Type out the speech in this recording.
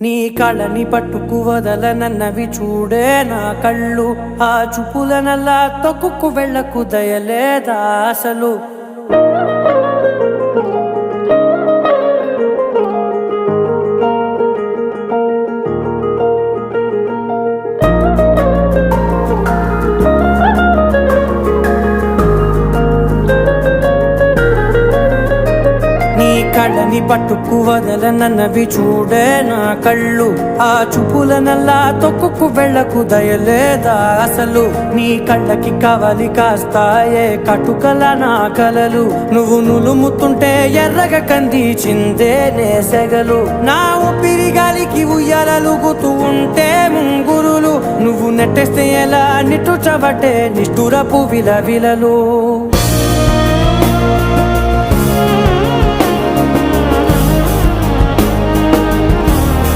నీ కళని పట్టుకు వదలనన్నవి చూడే నా కళ్ళు. ఆ చూపులనల్లా తొక్కుకు వెళ్ళకు దయలేదా అసలు? నీ కళ్ళని పట్టుకు వదలనన్నవి చూడే నా కళ్ళు. ఆ చూపులనల్లా తొక్కుకు వెళ్ళకు దయలేదా అసలు? నీ కళ్ళకి కవలి కాస్తాయే కటుకల నా కలలు. నువ్వు నులుముతుంటే ఎర్రగ కంది చిందే నేసెగలు నా ఊపిరి గాలికి ఉయ్యాలలుగుతూ ఉంటే ముంగురులు. నువ్వు నెట్టేస్తే ఎలా నిట్టుచబట్టే నిష్ఠురపు విలవిలలు